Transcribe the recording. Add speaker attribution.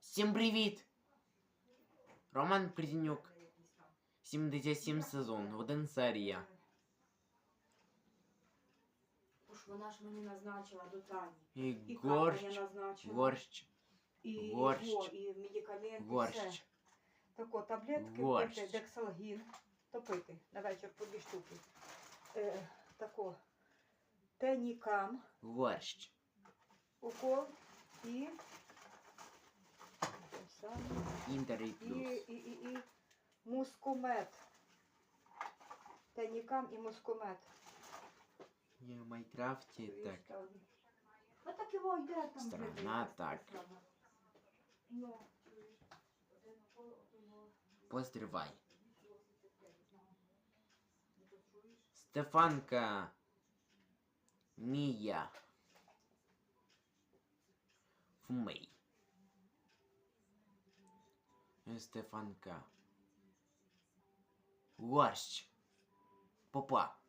Speaker 1: Всім привіт! Роман Придінюк. 77 сезон, один серія.
Speaker 2: Бо ж вона ж мені назначила до Тані.
Speaker 1: І
Speaker 2: І
Speaker 1: горщ,
Speaker 2: назначила.
Speaker 1: горщ,
Speaker 2: і,
Speaker 1: борщ.
Speaker 2: О, і медикаменти, все.
Speaker 1: горщ.
Speaker 2: Тако, таблетки
Speaker 1: Борщ.
Speaker 2: пити, дексалгін. То пити на вечір по дві штуки. Е, тако, тенікам,
Speaker 1: Горщ.
Speaker 2: укол і... те саме. І
Speaker 1: плюс.
Speaker 2: і, і, і мускумет. Тенікам і мускумет.
Speaker 1: Я в Майнкрафті так.
Speaker 2: А так його йде там.
Speaker 1: Сторона
Speaker 2: блядь,
Speaker 1: так.
Speaker 2: сторона. Ну.
Speaker 1: Постривай. Стефанка. Мія. Вмий. Стефанка. Горщ. Попа.